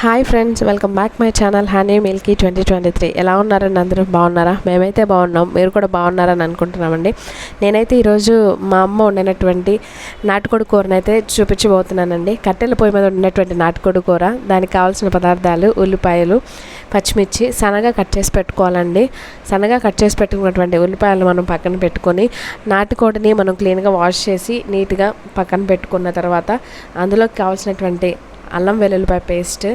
Hi friends welcome back my channel honey milky twenty twenty three ఎలా ఉన్నారండి అందరూ? బాగున్నారా? మేమైతే బాగున్నాం. మీరు కూడా బాగున్నారని అనుకుంటున్నామండి. నేనైతే ఈరోజు మా అమ్మ వండినటువంటి నాటుకోడి కూరనైతే చూపించబోతున్నానండి. కట్టెల పొయ్యి మీద వండినటువంటి నాటుకోడి కూర దానికి కావాల్సిన పదార్థాలు ఉల్లిపాయలు పచ్చిమిర్చి సన్నగా కట్ చేసి పెట్టుకోవాలండి. సన్నగా కట్ చేసి పెట్టుకున్నటువంటి ఉల్లిపాయలు మనం పక్కన పెట్టుకొని నాటుకోడిని మనం క్లీన్గా వాష్ చేసి నీట్గా పక్కన పెట్టుకున్న తర్వాత అందులోకి కావాల్సినటువంటి అల్లం వెల్లుల్లిపాయ పేస్ట్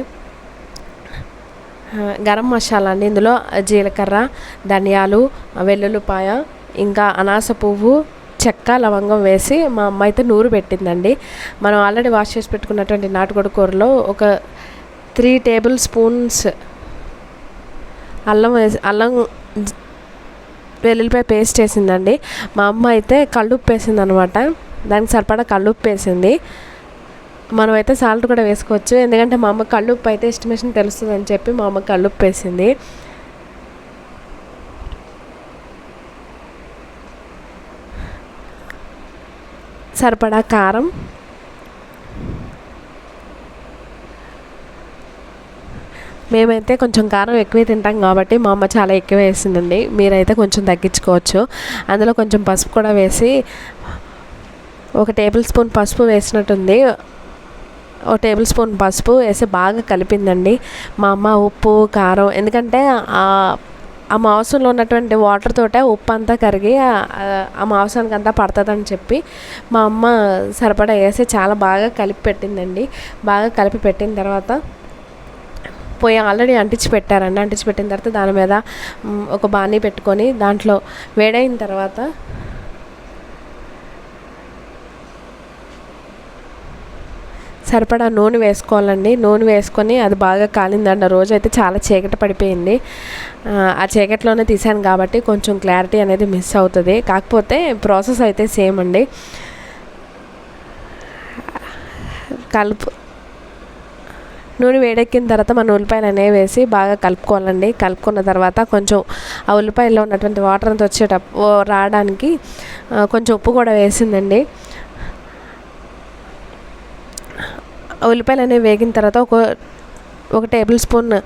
గరం మసాలా అండి. ఇందులో జీలకర్ర ధనియాలు వెల్లుల్లిపాయ ఇంకా అనాస పువ్వు చెక్క లవంగం వేసి మా అమ్మ అయితే నూరు పెట్టిందండి. మనం ఆల్రెడీ వాష్ చేసి పెట్టుకున్నటువంటి నాటుకోడి కూరలో ఒక త్రీ టేబుల్ స్పూన్స్ అల్లం వేసి అల్లం వెల్లుల్లిపాయ పేస్ట్ వేసిందండి. మా అమ్మ అయితే కళ్ళుప్పు వేసింది అనమాట దానికి సరిపడా కళ్ళుప్పు వేసింది. మనం అయితే సాల్ట్ కూడా వేసుకోవచ్చు. ఎందుకంటే మా అమ్మ కళ్ళుప్పు అయితే ఎస్టిమేషన్ తెలుస్తుంది అని చెప్పి మా అమ్మ కళ్ళుప్పు వేసింది సరిపడా కారం. మేమైతే కొంచెం కారం ఎక్కువే తింటాం కాబట్టి మా అమ్మ చాలా ఎక్కువ వేసిందండి. మీరైతే కొంచెం తగ్గించుకోవచ్చు. అందులో కొంచెం పసుపు కూడా వేసి ఒక టేబుల్ స్పూన్ పసుపు వేసినట్టుంది. ఒక టేబుల్ స్పూన్ పసుపు వేసి బాగా కలిపిందండి. మా అమ్మ ఉప్పు కారం ఎందుకంటే ఆ మాంసంలో ఉన్నటువంటి వాటర్ తోటే ఉప్పు అంతా కరిగి ఆ- మాంసానికి అంతా పడుతుందని చెప్పి మా అమ్మ సరిపడా వేసి చాలా బాగా కలిపి పెట్టిందండి. బాగా కలిపి పెట్టిన తర్వాత పోయి ఆల్రెడీ అంటించి పెట్టారండి. అంటించి పెట్టిన తర్వాత దాని మీద ఒక బాణీ పెట్టుకొని దాంట్లో వేడైన తర్వాత సరిపడా నూనె వేసుకోవాలండి. నూనె వేసుకొని అది బాగా కాలిందండి ఆ రోజు అయితే చాలా చీకటి పడిపోయింది. ఆ, చీకటిలోనే తీసాను కాబట్టి కొంచెం క్లారిటీ అనేది మిస్ అవుతుంది. కాకపోతే ప్రాసెస్ అయితే సేమ్ అండి. కలుపు నూనె వేడెక్కిన తర్వాత మన ఉల్లిపాయలు అనేవి వేసి బాగా కలుపుకోవాలండి. కలుపుకున్న తర్వాత కొంచెం ఆ ఉల్లిపాయల్లో ఉన్నటువంటి వాటర్ అంతా వచ్చేటప్పుడు రావడానికి కొంచెం ఉప్పు కూడా వేసిందండి ఆ ఉల్లిపాయలు అనేవి వేగిన తర్వాత ఒక ఒక టేబుల్ స్పూన్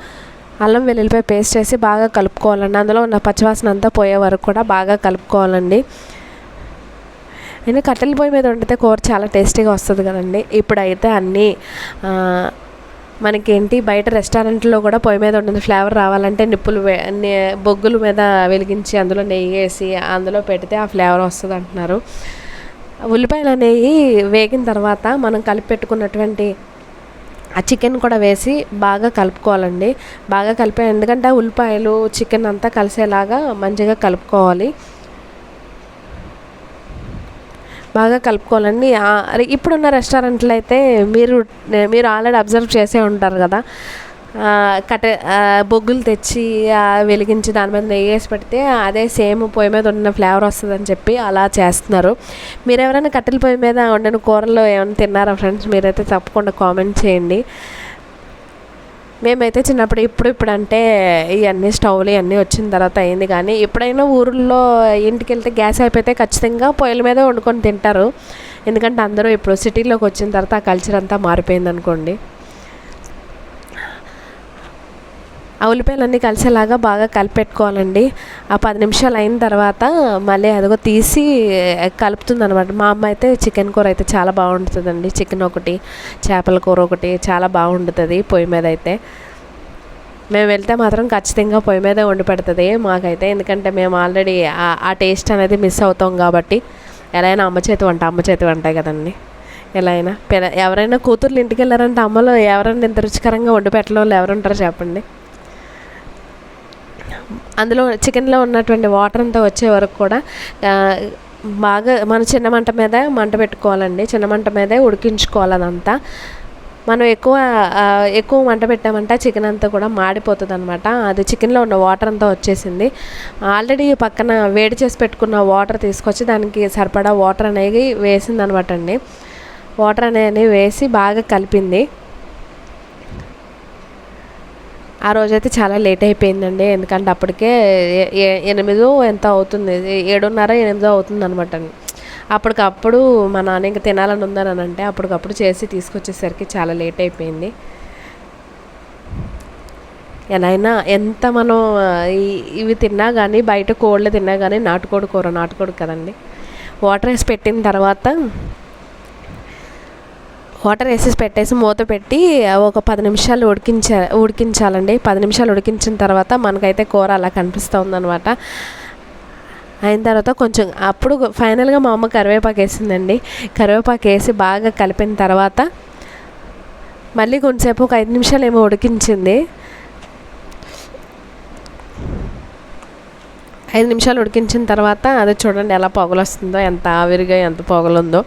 అల్లం వెల్లుల్లిపాయ పేస్ట్ వేసి బాగా కలుపుకోవాలండి. అందులో ఉన్న పచ్చివాసన అంతా పోయే వరకు కూడా బాగా కలుపుకోవాలండి. నేను కట్టెల పొయ్యి మీద వండితే కూర చాలా టేస్టీగా వస్తుంది కదండి. ఇప్పుడైతే అన్నీ మనకేంటి బయట రెస్టారెంట్లో కూడా పొయ్యి మీద ఉంటుంది ఫ్లేవర్ రావాలంటే నిప్పులు నే- బొగ్గుల మీద వెలిగించి అందులో నెయ్యి వేసి అందులో పెడితే ఆ ఫ్లేవర్ వస్తుంది అంటున్నారు ఉల్లిపాయలు అనేవి వేగిన తర్వాత మనం కలిపి పెట్టుకున్నటువంటి ఆ చికెన్ కూడా వేసి బాగా కలుపుకోవాలండి. బాగా కలిపే ఎందుకంటే ఆ ఉల్లిపాయలు చికెన్ అంతా కలిసేలాగా మంచిగా కలుపుకోవాలి. బాగా కలుపుకోవాలండి. ఇప్పుడున్న రెస్టారెంట్లో అయితే మీరు మీరు ఆల్రెడీ అబ్జర్వ్ చేసే ఉంటారు కదా. కట్టె బొగ్గులు తెచ్చి వెలిగించి దాని మీద నెయ్యి వేసి పెడితే అదే సేమ్ పొయ్యి మీద ఉన్న ఫ్లేవర్ వస్తుందని చెప్పి అలా చేస్తున్నారు. మీరు ఎవరైనా కట్టెల పొయ్యి మీద వండిన కూరలు ఏమైనా తిన్నారా ఫ్రెండ్స్? మీరైతే తప్పకుండా కామెంట్ చేయండి. మేమైతే చిన్నప్పుడు ఇప్పుడు ఇప్పుడు అంటే ఇవన్నీ స్టవ్లు ఇవన్నీ వచ్చిన తర్వాత అయింది. కానీ ఎప్పుడైనా ఊర్లో ఇంటికి వెళ్తే గ్యాస్ అయిపోతే ఖచ్చితంగా పొయ్యిల మీద వండుకొని తింటారు. ఎందుకంటే అందరూ ఇప్పుడు సిటీలోకి వచ్చిన తర్వాత ఆ కల్చర్ అంతా మారిపోయింది అనుకోండి ఆ ఉల్లిపాయలన్నీ కలిసేలాగా బాగా కలిపెట్టుకోవాలండి. ఆ పది నిమిషాలు అయిన తర్వాత మళ్ళీ అదిగో తీసి కలుపుతుంది అనమాట మా అమ్మ అయితే చికెన్ కూర అయితే చాలా బాగుంటుందండి. చికెన్ ఒకటి చేపల కూర ఒకటి చాలా బాగుంటుంది పొయ్యి మీద అయితే. మేము వెళ్తే మాత్రం ఖచ్చితంగా పొయ్యి మీదే వండి పెడుతుంది మాకైతే. ఎందుకంటే మేము ఆల్రెడీ ఆ టేస్ట్ అనేది మిస్ అవుతాం కాబట్టి. ఎలా అయినా అమ్మ చేతి వంట అమ్మ చేతి వంటే కదండి. ఎలా అయినా పిల్ల ఎవరైనా కూతుర్లు ఇంటికి వెళ్ళారంటే అమ్మలో ఎవరైనా ఇంత రుచికరంగా వండి పెట్టడం వాళ్ళు ఎవరుంటారో చెప్పండి. అందులో చికెన్లో ఉన్నటువంటి వాటర్ అంతా వచ్చే వరకు కూడా బాగా మన చిన్న మంట మీద మంట పెట్టుకోవాలండి. చిన్న మంట మీదే ఉడికించుకోవాలి అదంతా. మనం ఎక్కువ ఎక్కువ మంట పెట్టామంటే చికెన్ అంతా కూడా మాడిపోతుంది అనమాట అది చికెన్లో ఉన్న వాటర్ అంతా వచ్చేసింది. ఆల్రెడీ పక్కన వేడి చేసి పెట్టుకున్న వాటర్ తీసుకొచ్చి దానికి సరిపడా వాటర్ అనేది వేసింది అనమాట అండి. వాటర్ అనేది వేసి బాగా కలిపింది. ఆ రోజైతే చాలా లేట్ అయిపోయిందండి. ఎందుకంటే అప్పటికే ఎనిమిదో ఎంత అవుతుంది? ఏడున్నర ఎనిమిదో అవుతుంది అనమాట అప్పటికప్పుడు మా నాన్న ఇంకా తినాలని ఉందని అని అంటే అప్పటికప్పుడు చేసి తీసుకొచ్చేసరికి చాలా లేట్ అయిపోయింది. ఎలా అయినా ఎంత మనం ఇవి తిన్నా కానీ బయట కోళ్ళు తిన్నా కానీ నాటుకోడి కూర నాటుకోడు కదండి. వాటర్ వేసి పెట్టిన తర్వాత వాటర్ వేసేసి పెట్టేసి మూత పెట్టి ఒక పది నిమిషాలు ఉడికించ ఉడికించాలండి. పది నిమిషాలు ఉడికించిన తర్వాత మనకైతే కూర అలా కనిపిస్తూ ఉందనమాట అయిన తర్వాత కొంచెం అప్పుడు ఫైనల్గా మా అమ్మ కరివేపాకు వేసిందండి. కరివేపాకు వేసి బాగా కలిపిన తర్వాత మళ్ళీ కొంతసేపు ఒక ఐదు నిమిషాలు ఏమో ఉడికించింది. ఐదు నిమిషాలు ఉడికించిన తర్వాత అది చూడండి ఎలా పొగలు వస్తుందో ఎంత ఆవిరిగా ఎంత పొగలుందో.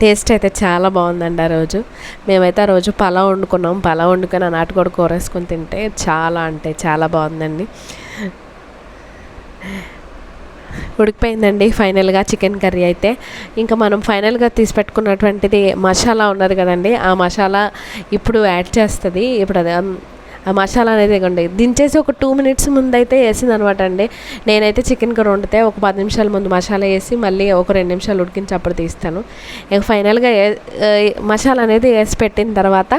టేస్ట్ అయితే చాలా బాగుందండి ఆ రోజు. మేమైతే ఆ రోజు పలావ్ వండుకున్నాం. పలావ్ వండుకొని ఆ నాటుకోడి కూర వేసుకొని తింటే చాలా అంటే చాలా బాగుందండి. ఉడికిపోయిందండి ఫైనల్గా చికెన్ కర్రీ అయితే. ఇంకా మనం ఫైనల్గా తీసి పెట్టుకున్నటువంటిది మసాలా ఉన్నది కదండి. ఆ మసాలా ఇప్పుడు యాడ్ చేస్తుంది. ఇప్పుడు అది ఆ మసాలా అనేది ఇవ్వండి దించేసి ఒక టూ మినిట్స్ ముందు అయితే వేసింది అనమాట అండి. నేనైతే చికెన్ కూర వండితే ఒక పది నిమిషాల ముందు మసాలా వేసి మళ్ళీ ఒక రెండు నిమిషాలు ఉడికించి అప్పుడు తీస్తాను. ఇక ఫైనల్గా ఏ, మసాలా అనేది వేసి పెట్టిన తర్వాత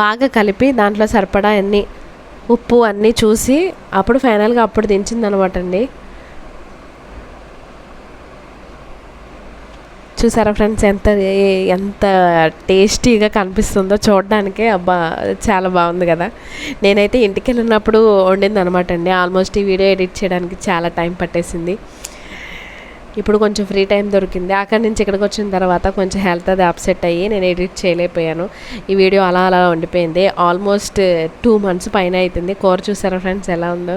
బాగా కలిపి దాంట్లో సరిపడా అన్ని ఉప్పు అన్నీ చూసి అప్పుడు ఫైనల్గా అప్పుడు దించింది అనమాట అండి. చూసారా ఫ్రెండ్స్? ఎంత ఎంత టేస్టీగా కనిపిస్తుందో చూడడానికి అబ్బా చాలా బాగుంది కదా. నేనైతే ఇంటికి వెళ్ళినప్పుడు వండింది అనమాట అండి. ఆల్మోస్ట్ ఈ వీడియో ఎడిట్ చేయడానికి చాలా టైం పట్టేసింది. ఇప్పుడు కొంచెం ఫ్రీ టైం దొరికింది. అక్కడి నుంచి ఇక్కడికి వచ్చిన తర్వాత కొంచెం హెల్త్ అది అప్సెట్ అయ్యి నేను ఎడిట్ చేయలేకపోయాను. ఈ వీడియో అలా అలా ఉండిపోయింది. ఆల్మోస్ట్ టూ మంత్స్ పైన అవుతుంది కూర చూసారా ఫ్రెండ్స్? ఎలా ఉందో?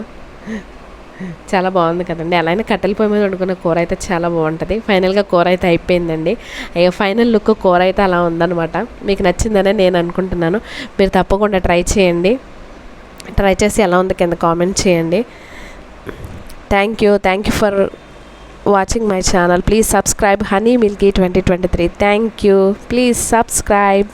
చాలా బాగుంది కదండి. అలా అయినా కట్టెల పొయ్యి మీద వండుకున్న కూర అయితే చాలా బాగుంటుంది. ఫైనల్గా కూర అయితే అయిపోయిందండి. అయ్యో ఫైనల్ లుక్ కూర అయితే అలా ఉందన్నమాట. మీకు నచ్చిందనే నేను అనుకుంటున్నాను. మీరు తప్పకుండా ట్రై చేయండి. ట్రై చేసి ఎలా ఉంది కింద కామెంట్ చేయండి. Thank you thank you for watching my channel please subscribe honey milky twenty twenty three thank you please subscribe